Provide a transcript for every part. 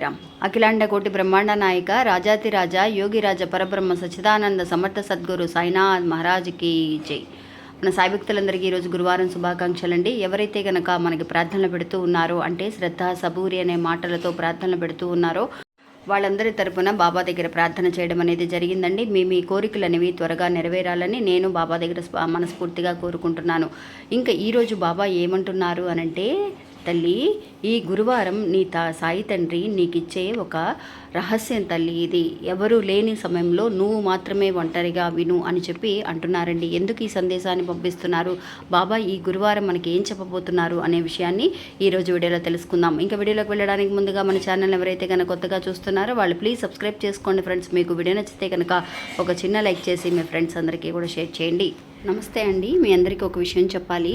సాయిరామ్ అఖిలాండ కోటి బ్రహ్మాండ నాయక రాజాతిరాజ యోగిరాజ పరబ్రహ్మ సచ్చిదానంద సమర్థ సద్గురు సాయినాథ్ మహారాజ్కి జై. మన సాయి భక్తులందరికీ ఈరోజు గురువారం శుభాకాంక్షలు అండి ఎవరైతే గనక మనకి ప్రార్థనలు పెడుతూ ఉన్నారో అంటే శ్రద్ధ సబూరి అనే మాటలతో ప్రార్థనలు పెడుతూ ఉన్నారో వాళ్ళందరి తరపున బాబా దగ్గర ప్రార్థన చేయడం అనేది జరిగిందండి. మీ మీ కోరికలు అనేవి త్వరగా నెరవేరాలని నేను బాబా దగ్గర స్ప- మనస్ఫూర్తిగా కోరుకుంటున్నాను. ఇంకా ఈరోజు బాబా ఏమంటున్నారు అనంటే తల్లి ఈ గురువారం నీ తా సాయి తండ్రి నీకిచ్చే ఒక రహస్యం తల్లి ఇది. ఎవరు లేని సమయంలో నువ్వు మాత్రమే ఒంటరిగా విను అని చెప్పి అంటున్నారండి. ఎందుకు ఈ సందేశాన్ని పంపిస్తున్నారు? బాబా ఈ గురువారం మనకి ఏం చెప్పబోతున్నారు అనే విషయాన్ని ఈరోజు వీడియోలో తెలుసుకుందాం. ఇంకా వీడియోలోకి వెళ్ళడానికి ముందుగా మన ఛానల్ ఎవరైతే కనుక కొత్తగా చూస్తున్నారో వాళ్ళు ప్లీజ్ సబ్స్క్రైబ్ చేసుకోండి ఫ్రెండ్స్. మీకు వీడియో నచ్చితే కనుక ఒక చిన్న లైక్ చేసి మీ ఫ్రెండ్స్ అందరికీ కూడా షేర్ చేయండి. నమస్తే అండి. మీ అందరికీ ఒక విషయం చెప్పాలి.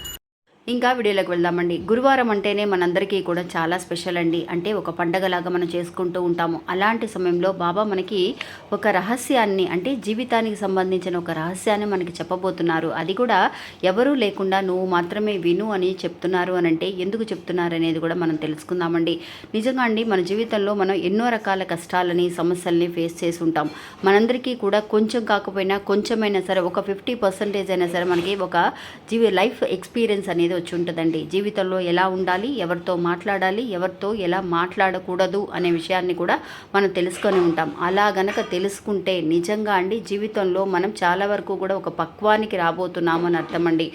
ఇంకా వీడియోలోకి వెళ్దామండి. గురువారం అంటేనే మనందరికీ కూడా చాలా స్పెషల్ అండి. అంటే ఒక పండగలాగా మనం చేసుకుంటూ ఉంటాము. అలాంటి సమయంలో బాబా మనకి ఒక రహస్యాన్ని అంటే జీవితానికి సంబంధించిన ఒక రహస్యాన్ని మనకి చెప్పబోతున్నారు. అది కూడా ఎవరూ లేకుండా నువ్వు మాత్రమే విను అని చెప్తున్నారు అని అంటే ఎందుకు చెప్తున్నారు అనేది కూడా మనం తెలుసుకుందామండి. నిజంగా అండి మన జీవితంలో మనం ఎన్నో రకాల కష్టాలని సమస్యల్ని ఫేస్ చేసి ఉంటాం. మనందరికీ కూడా కొంచెం కాకపోయినా కొంచెమైనా సరే ఒక ఫిఫ్టీ పర్సెంటేజ్ అయినా సరే మనకి ఒక జీవి లైఫ్ ఎక్స్పీరియన్స్ అనేది వచ్చి ఉంటుందండి. జీవితంలో ఎలా ఉండాలి ఎవరితో మాట్లాడాలి ఎవరితో ఎలా మాట్లాడకూడదు అనే విషయాన్ని కూడా మనం తెలుసుకొని ఉంటాం. అలా గనక తెలుసుకుంటే నిజంగా అండి జీవితంలో మనం చాలా వరకు కూడా ఒక పక్వానికి రాబోతున్నామని అర్థమండి.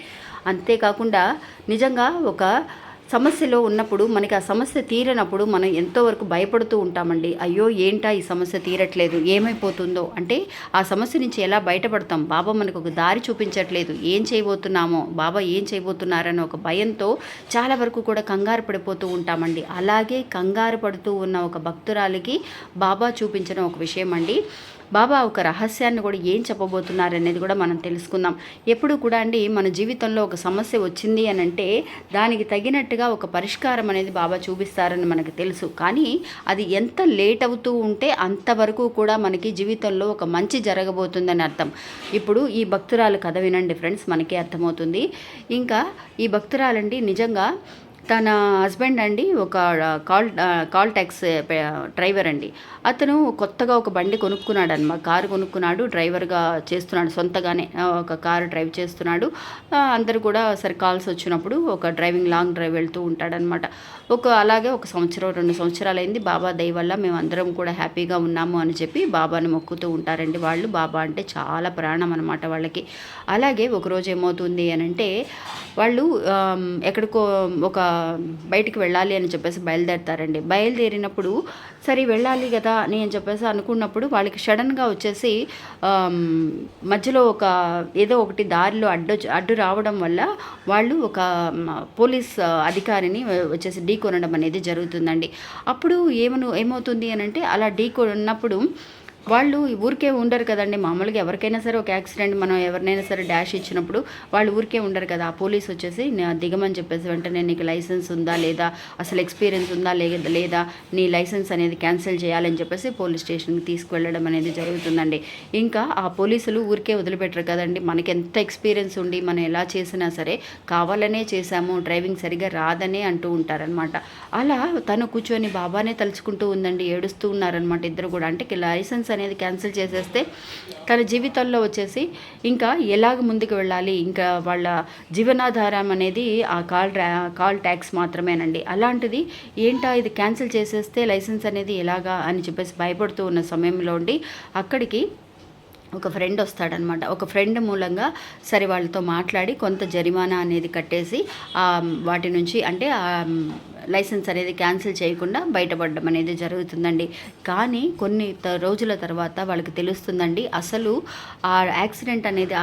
అంతేకాకుండా నిజంగా ఒక సమస్యలో ఉన్నప్పుడు మనకి ఆ సమస్య తీరనప్పుడు మనం ఎంతో వరకు భయపడుతూ ఉంటామండి. అయ్యో ఏంటా ఈ సమస్య తీరట్లేదు? ఏమైపోతుందో? అంటే ఆ సమస్య నుంచి ఎలా బయటపడతాం? బాబా మనకు ఒక దారి చూపించట్లేదు. ఏం చేయబోతున్నామో? బాబా ఏం చేయబోతున్నారని ఒక భయంతో చాలా వరకు కూడా కంగారు పడిపోతూ ఉంటామండి. అలాగే కంగారు పడుతూ ఉన్న ఒక భక్తురాలికి బాబా చూపించిన ఒక విషయం అండి. బాబా ఒక రహస్యాన్ని కూడా ఏం చెప్పబోతున్నారనేది కూడా మనం తెలుసుకుందాం. ఎప్పుడు కూడా అండి మన జీవితంలో ఒక సమస్య వచ్చింది అని అంటే దానికి తగినట్టుగా ఒక పరిష్కారం అనేది బాబా చూపిస్తారని మనకు తెలుసు. కానీ అది ఎంత లేట్ అవుతూ ఉంటే అంతవరకు కూడా మనకి జీవితంలో ఒక మంచి జరగబోతుందని అర్థం. ఇప్పుడు ఈ భక్తురాలు కథ వినండి ఫ్రెండ్స్ మనకి అర్థమవుతుంది. ఇంకా ఈ భక్తురాలండి నిజంగా తన హస్బెండ్ అండి ఒక కాల్ కాల్ ట్యాక్స్ డ్రైవర్ అండి. అతను కొత్తగా ఒక బండి కొనుక్కున్నాడు అనమాట కారు కొనుక్కున్నాడు డ్రైవర్గా చేస్తున్నాడు సొంతగానే ఒక కారు డ్రైవ్ చేస్తున్నాడు. అందరు అందరూ కూడా సరే కాల్స్ వచ్చినప్పుడు ఒక డ్రైవింగ్ లాంగ్ డ్రైవ్ వెళ్తూ ఉంటాడనమాట ఒక అలాగే ఒక సంవత్సరం రెండు సంవత్సరాలు అయింది బాబా దయ వల్ల మేము అందరం కూడా హ్యాపీగా ఉన్నాము అని చెప్పి బాబాని మొక్కుతూ ఉంటారండి వాళ్ళు. బాబా అంటే చాలా ప్రాణం అనమాట వాళ్ళకి. అలాగే ఒకరోజు ఏమవుతుంది అని అంటే వాళ్ళు ఎక్కడికో ఒక బయటికి వెళ్ళాలి అని చెప్పేసి బయలుదేరుతారండి. బయలుదేరినప్పుడు సరే వెళ్ళాలి కదా అని అని చెప్పేసి అనుకున్నప్పుడు వాళ్ళకి సడన్గా వచ్చేసి మధ్యలో ఒక ఏదో ఒకటి దారిలో అడ్డు అడ్డు రావడం వల్ల వాళ్ళు ఒక పోలీస్ అధికారిని వచ్చేసి ఢీ కొనడం అనేది జరుగుతుందండి. అప్పుడు ఏమను ఏమవుతుంది అని అంటే అలా ఢీ కొన్నప్పుడు వాళ్ళు ఊరికే ఉండరు కదండి. మామూలుగా ఎవరికైనా సరే ఒక యాక్సిడెంట్ మనం ఎవరినైనా సరే డాష్ ఇచ్చినప్పుడు వాళ్ళు ఊరికే ఉండరు కదా. ఆ పోలీస్ వచ్చేసి దిగమని చెప్పేసి వెంటనే నీకు లైసెన్స్ ఉందా లేదా? అసలు ఎక్స్పీరియన్స్ ఉందా లేదా లేదా? నీ లైసెన్స్ అనేది క్యాన్సిల్ చేయాలని చెప్పేసి పోలీస్ స్టేషన్కి తీసుకువెళ్ళడం అనేది జరుగుతుందండి. ఇంకా ఆ పోలీసులు ఊరికే వదిలిపెట్టరు కదండి. మనకి ఎంత ఎక్స్పీరియన్స్ ఉండి మనం ఎలా చేసినా సరే కావాలనే చేశాము డ్రైవింగ్ సరిగా రాదనే అంటూ ఉంటారనమాట అలా తను కూర్చొని బాబానే తలుచుకుంటూ ఉందండి. ఏడుస్తూ ఉన్నారనమాట ఇద్దరు కూడా. అంటే లైసెన్స్ అనేది క్యాన్సిల్ చేసేస్తే తన జీవితంలో వచ్చేసి ఇంకా ఎలాగ ముందుకు వెళ్ళాలి? ఇంకా వాళ్ళ జీవనాధారం అనేది ఆ కాల్ కాల్ ట్యాక్స్ మాత్రమేనండి. అలాంటిది ఏంటా ఇది క్యాన్సిల్ చేసేస్తే లైసెన్స్ అనేది ఎలాగా అని చెప్పేసి భయపడుతూ ఉన్న సమయంలో ఉండి అక్కడికి ఒక ఫ్రెండ్ వస్తాడనమాట. ఒక ఫ్రెండ్ మూలంగా సరే వాళ్ళతో మాట్లాడి కొంత జరిమానా అనేది కట్టేసి వాటి నుంచి అంటే లైసెన్స్ అనేది క్యాన్సిల్ చేయకుండా బయటపడడం అనేది జరుగుతుందండి. కానీ కొన్ని త- రోజుల తర్వాత వాళ్ళకి తెలుస్తుందండి అసలు ఆ యాక్సిడెంట్ అనేది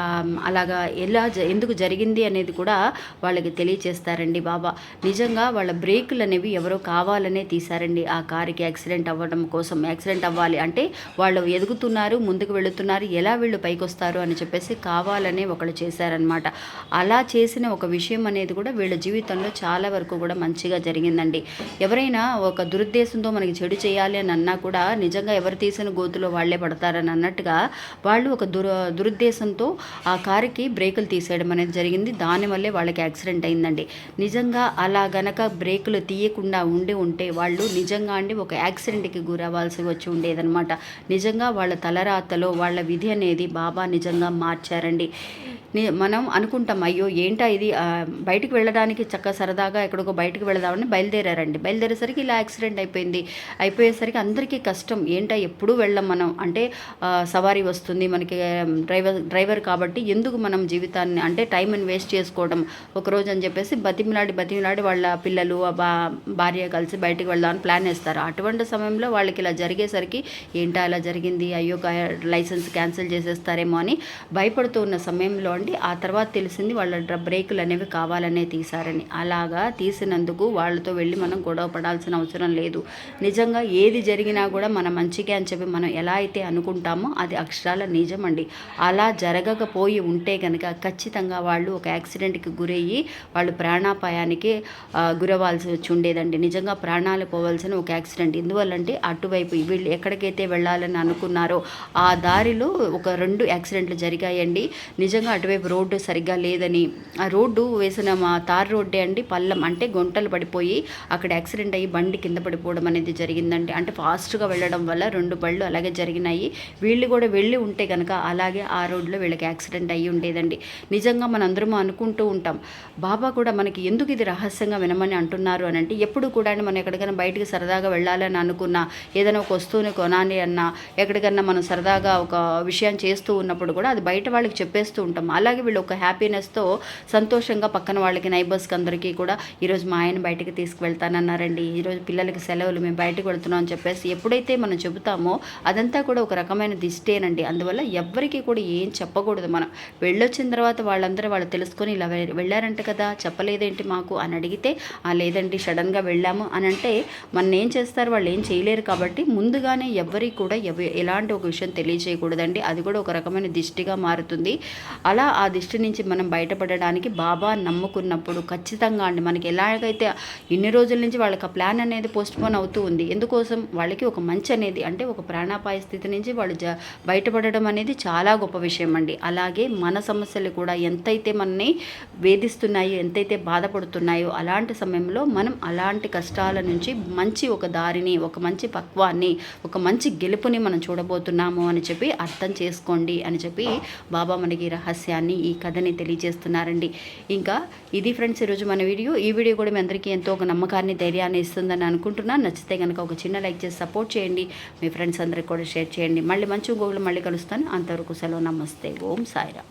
అలాగా ఎలా జ- ఎందుకు జరిగింది అనేది కూడా వాళ్ళకి తెలియచేస్తారండి బాబా. నిజంగా వాళ్ళ బ్రేకులు అనేవి ఎవరో కావాలనే తీశారండి. ఆ కారుకి యాక్సిడెంట్ అవ్వడం కోసం యాక్సిడెంట్ అవ్వాలి అంటే వాళ్ళు ఎదుగుతున్నారు ముందుకు వెళుతున్నారు ఎలా వీళ్ళు పైకి వస్తారు అని చెప్పేసి కావాలనే ఒకళ్ళు చేశారనమాట అలా చేసిన ఒక విషయం అనేది కూడా వీళ్ళ జీవితంలో చాలా వరకు కూడా మంచిగా జరిగింది జరిగిందండి ఎవరైనా ఒక దురుద్దేశంతో మనకి చెడు చేయాలి అని అన్నా కూడా నిజంగా ఎవరు తీసిన గోతులో వాళ్ళే పడతారని అన్నట్టుగా వాళ్ళు ఒక దుర దురుద్దేశంతో ఆ కారుకి బ్రేకులు తీసేయడం అనేది జరిగింది. దానివల్లే వాళ్ళకి యాక్సిడెంట్ అయిందండి. నిజంగా అలా గనక బ్రేకులు తీయకుండా ఉండి ఉంటే వాళ్ళు నిజంగా అండి ఒక యాక్సిడెంట్కి గురవ్వాల్సి వచ్చి ఉండేదన్నమాట. నిజంగా వాళ్ళ తలరాతలో వాళ్ళ విధి అనేది బాబా నిజంగా మార్చారండి. మనం అనుకుంటాం అయ్యో ఏంటా ఇది? బయటికి వెళ్ళడానికి చక్క సరదాగా ఎక్కడికో బయటికి వెళదామని బయలుదేరారండి. బయలుదేరేసరికి ఇలా యాక్సిడెంట్ అయిపోయింది. అయిపోయేసరికి అందరికీ కష్టం ఏంటా ఎప్పుడూ వెళ్ళం మనం? అంటే సవారీ వస్తుంది మనకి డ్రైవర్ డ్రైవర్ కాబట్టి ఎందుకు మనం జీవితాన్ని అంటే టైంని వేస్ట్ చేసుకోవడం ఒకరోజు అని చెప్పేసి బతిమిలాడి బతిమిలాడి వాళ్ళ పిల్లలు బా భార్య కలిసి బయటికి వెళ్దామని ప్లాన్ వేస్తారు. అటువంటి సమయంలో వాళ్ళకి ఇలా జరిగేసరికి ఏంటా ఇలా జరిగింది? అయ్యో లైసెన్స్ క్యాన్సిల్ చేసేస్తారేమో అని భయపడుతూ ఉన్న సమయంలో అండి ఆ తర్వాత తెలిసింది వాళ్ళ బ్రేకులు అనేవి కావాలనే తీశారని. అలాగా తీసినందుకు వాళ్ళతో వెళ్ళి మనం గొడవ పడాల్సిన అవసరం లేదు. నిజంగా ఏది జరిగినా కూడా మన మంచిగా అని చెప్పి మనం ఎలా అయితే అనుకుంటామో అది అక్షరాల నిజం అండి అలా జరగకపోయి ఉంటే కనుక ఖచ్చితంగా వాళ్ళు ఒక యాక్సిడెంట్కి గురయ్యి వాళ్ళు ప్రాణాపాయానికి గురవాల్సి వచ్చి ఉండేదండి నిజంగా ప్రాణాలు పోవాల్సిన ఒక యాక్సిడెంట్. ఎందువల్లంటే అటువైపు వీళ్ళు ఎక్కడికైతే వెళ్ళాలని అనుకున్నారో ఆ దారిలో ఒక రెండు యాక్సిడెంట్లు జరిగాయండి. నిజంగా అటువైపు రోడ్డు సరిగ్గా లేదని. ఆ రోడ్డు వేసిన మా తార్ రోడ్డే అండి. పల్లం అంటే గుంటలు పడిపోయి అక్కడ యాక్సిడెంట్ అయ్యి బండి కింద పడిపోవడం అనేది జరిగిందండి. అంటే ఫాస్ట్గా వెళ్ళడం వల్ల రెండు బళ్ళు అలాగే జరిగినాయి. వీళ్ళు కూడా వెళ్ళి ఉంటే కనుక అలాగే ఆ రోడ్లో వీళ్ళకి యాక్సిడెంట్ అయ్యి ఉండేదండి. నిజంగా మనందరం అనుకుంటూ ఉంటాం బాబా కూడా మనకి ఎందుకు ఇది రహస్యంగా వినమని అంటున్నారు? అని అంటే ఎప్పుడు కూడా మనం ఎక్కడికైనా బయటకు సరదాగా వెళ్ళాలని అనుకున్నా ఏదైనా ఒక వస్తువుని కొనాలి అన్నా ఎక్కడికన్నా మనం సరదాగా ఒక విషయం చేస్తూ ఉన్నప్పుడు కూడా అది బయట వాళ్ళకి చెప్పేస్తూ ఉంటాం. అలాగే వీళ్ళు ఒక హ్యాపీనెస్తో సంతోషంగా పక్కన వాళ్ళకి నైబర్స్కి అందరికీ కూడా ఈరోజు మా ఆయన బయటకు తీసుకువెళ్తానన్నారండి. ఈరోజు పిల్లలకి సెలవులు మేము బయటకు వెళ్తున్నాం అని చెప్పేసి ఎప్పుడైతే మనం చెబుతామో అదంతా కూడా ఒక రకమైన దిష్టేనండి. అందువల్ల ఎవ్వరికీ కూడా ఏం చెప్పకూడదు మనం. వెళ్ళొచ్చిన తర్వాత వాళ్ళందరూ వాళ్ళు తెలుసుకొని ఇలా వెళ్ళారంట కదా చెప్పలేదేంటి మాకు అని అడిగితే "ఆ, లేదండి సడన్గా వెళ్ళాము అని అంటే మన ఏం చేస్తారు? వాళ్ళు ఏం చేయలేరు కాబట్టి ముందుగానే ఎవ్వరికి కూడా ఎవ ఎలాంటి ఒక విషయం తెలియజేయకూడదండి. అది కూడా ఒక రకమైన దిష్టిగా మారుతుంది. అలా ఆ దిష్టి నుంచి మనం బయటపడడానికి బాబా నమ్ముకున్నప్పుడు ఖచ్చితంగా అండి. మనకి ఎలాగైతే ఇన్ని రోజుల నుంచి వాళ్ళకి ఆ ప్లాన్ అనేది పోస్ట్పోన్ అవుతూ ఉంది ఎందుకోసం వాళ్ళకి ఒక మంచి అనేది అంటే ఒక ప్రాణాపాయ స్థితి నుంచి వాళ్ళు జ బయటపడడం అనేది చాలా గొప్ప విషయం అండి. అలాగే మన సమస్యలు కూడా ఎంతైతే మనని వేధిస్తున్నాయో ఎంతైతే బాధపడుతున్నాయో అలాంటి సమయంలో మనం అలాంటి కష్టాల నుంచి మంచి ఒక దారిని ఒక మంచి పక్వాన్ని ఒక మంచి గెలుపుని మనం చూడబోతున్నాము అని చెప్పి అర్థం చేసుకోండి అని చెప్పి బాబా మనకి రహస్య రహస్యాన్ని ఈ కథని తెలియజేస్తున్నారండి. ఇంకా ఇది ఫ్రెండ్స్ ఈరోజు మన వీడియో. ఈ వీడియో కూడా మీ అందరికీ ఎంతో ఒక నమ్మకాన్ని ధైర్యాన్ని ఇస్తుందని అనుకుంటున్నాను నచ్చితే కనుక ఒక చిన్న లైక్ చేసి సపోర్ట్ చేయండి. మీ ఫ్రెండ్స్ అందరికి కూడా షేర్ చేయండి. మళ్ళీ మంచి గోగులు మళ్ళీ కలుస్తాను. అంతవరకు సెలవు. నమస్తే. ఓం సాయిరా